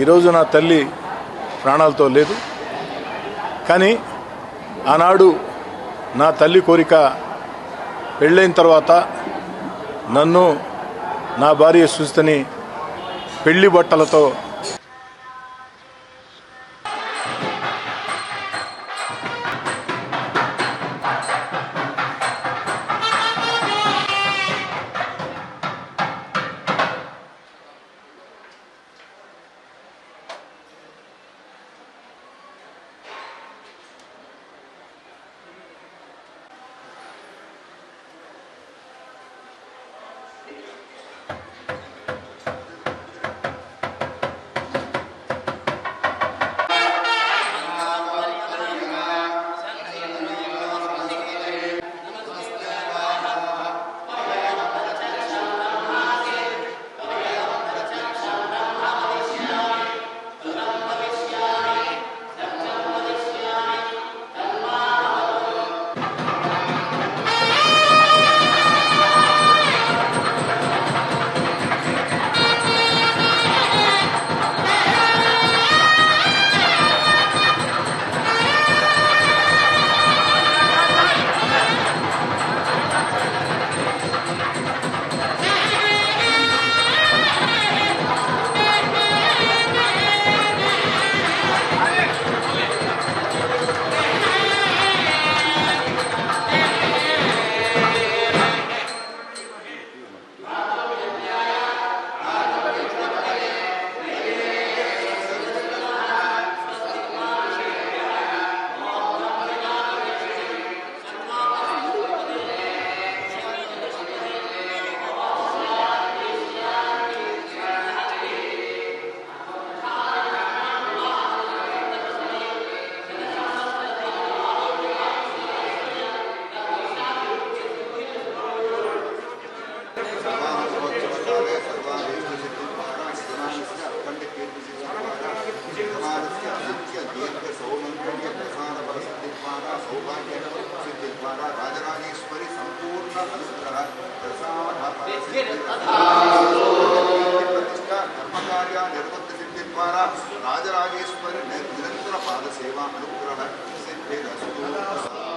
ఈరోజు నా తల్లి ప్రాణాలతో లేదు. కానీ ఆనాడు నా తల్లి కోరిక పెళ్ళైన తర్వాత నన్ను నా భార్య సుస్థిని పెళ్ళి బట్టలతో द्वारा राजराजेश्वरी संपूर्ण अनुग्रह प्रतिष्ठा कर्मकार्य निर्वृत्ति सिद्धि द्वारा राजराजेश्वरी निरंतर पाद सेवा अनुग्रह सिद्धिरस्तु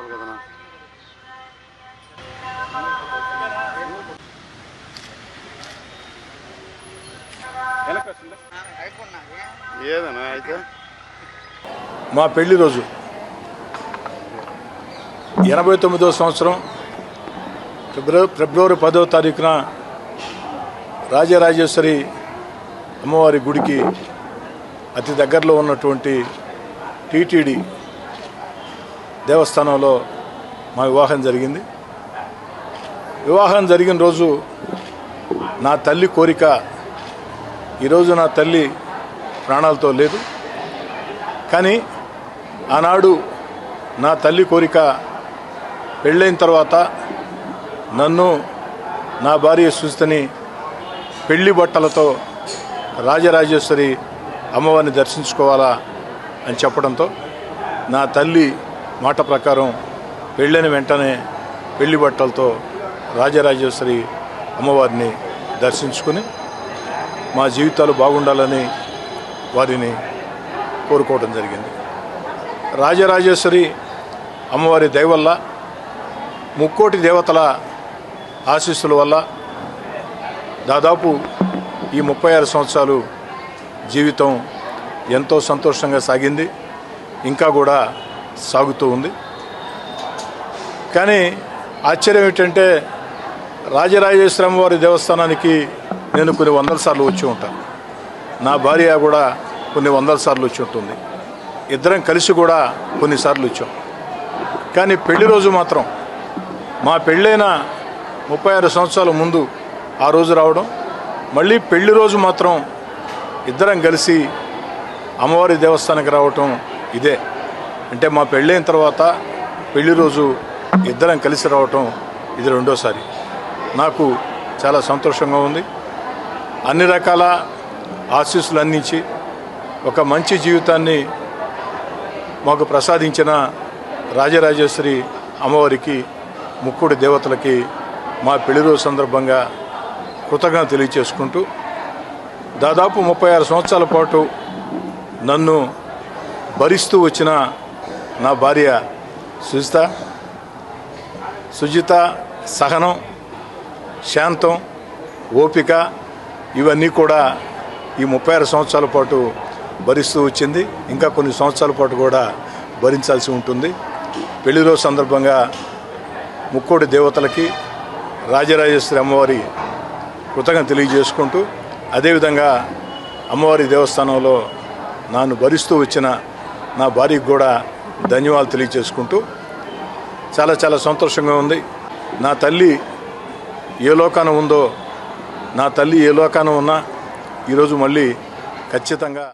రావాలి కదా ఏదన్నా అయితే? మా పెళ్ళి రోజు. ఎనభై తొమ్మిదో సంవత్సరం ఫిబ్రవరి ఫిబ్రవరి పదో తారీఖున రాజరాజేశ్వరి అమ్మవారి గుడికి అతి దగ్గరలో ఉన్నటువంటి టీటీడీ దేవస్థానంలో మా వివాహం జరిగింది. వివాహం జరిగిన రోజు నా తల్లి కోరిక ఈరోజు నా తల్లి ప్రాణాలతో లేదు. కానీ ఆనాడు నా తల్లి కోరిక పెళ్ళైన తర్వాత నన్ను నా భార్య సుస్థిని పెళ్ళి బట్టలతో రాజరాజేశ్వరి అమ్మవారిని దర్శించుకోవాలా అని చెప్పడంతో నా తల్లి మాట ప్రకారం పెళ్ళైన వెంటనే పెళ్ళి బట్టలతో రాజరాజేశ్వరి అమ్మవారిని దర్శించుకుని మా జీవితాలు బాగుండాలని వారిని కోరుకోవడం జరిగింది. రాజరాజేశ్వరి అమ్మవారి దయవల్ల ముక్కోటి దేవతల ఆశీస్సుల వల్ల దాదాపు ఈ ముప్పై ఆరు సంవత్సరాలు జీవితం ఎంతో సంతోషంగా సాగింది. ఇంకా కూడా సాగుతూ ఉంది. కానీ ఆశ్చర్యం ఏంటంటే రాజరాజేశ్వరం వారి దేవస్థానానికి నేను కొన్ని వందల సార్లు వచ్చి ఉంటాను. నా భార్య కూడా కొన్ని వందల సార్లు వచ్చి ఉంటుంది. ఇద్దరం కలిసి కూడా కొన్నిసార్లు వచ్చాం. కానీ పెళ్ళి రోజు మాత్రం మా పెళ్ళైన ముప్పై ఆరు సంవత్సరాల ముందు ఆ రోజు రావడం మళ్ళీ పెళ్ళి రోజు మాత్రం ఇద్దరం కలిసి అమ్మవారి దేవస్థానానికి రావటం ఇదే. అంటే మా పెళ్ళైన తర్వాత పెళ్ళి రోజు ఇద్దరం కలిసి రావటం ఇది రెండోసారి. నాకు చాలా సంతోషంగా ఉంది. అన్ని రకాల ఆశీస్సులు అందించి ఒక మంచి జీవితాన్ని మాకు ప్రసాదించిన రాజరాజేశ్వరి అమ్మవారికి ముక్కుడి దేవతలకి మా పెళ్ళి రోజు సందర్భంగా కృతజ్ఞత తెలియచేసుకుంటూ దాదాపు ముప్పై ఆరు సంవత్సరాల పాటు నన్ను భరిస్తూ వచ్చిన నా భార్య సుజిత సుజిత సహనం శాంతం ఓపిక ఇవన్నీ కూడా ఈ ముప్పై ఆరు సంవత్సరాల పాటు భరిస్తూ వచ్చింది. ఇంకా కొన్ని సంవత్సరాల పాటు కూడా భరించాల్సి ఉంటుంది. పెళ్ళి రోజు సందర్భంగా ముక్కోడి దేవతలకి రాజరాజేశ్వరి అమ్మవారి కృతజ్ఞత తెలియజేసుకుంటూ అదేవిధంగా అమ్మవారి దేవస్థానంలో నన్ను భరిస్తూ వచ్చిన నా భార్యకు కూడా ధన్యవాదాలు తెలియజేసుకుంటూ చాలా చాలా సంతోషంగా ఉంది. నా తల్లి ఏ లోకాన ఉందో నా తల్లి ఏ లోకాన ఉన్నా ఈరోజు మళ్ళీ ఖచ్చితంగా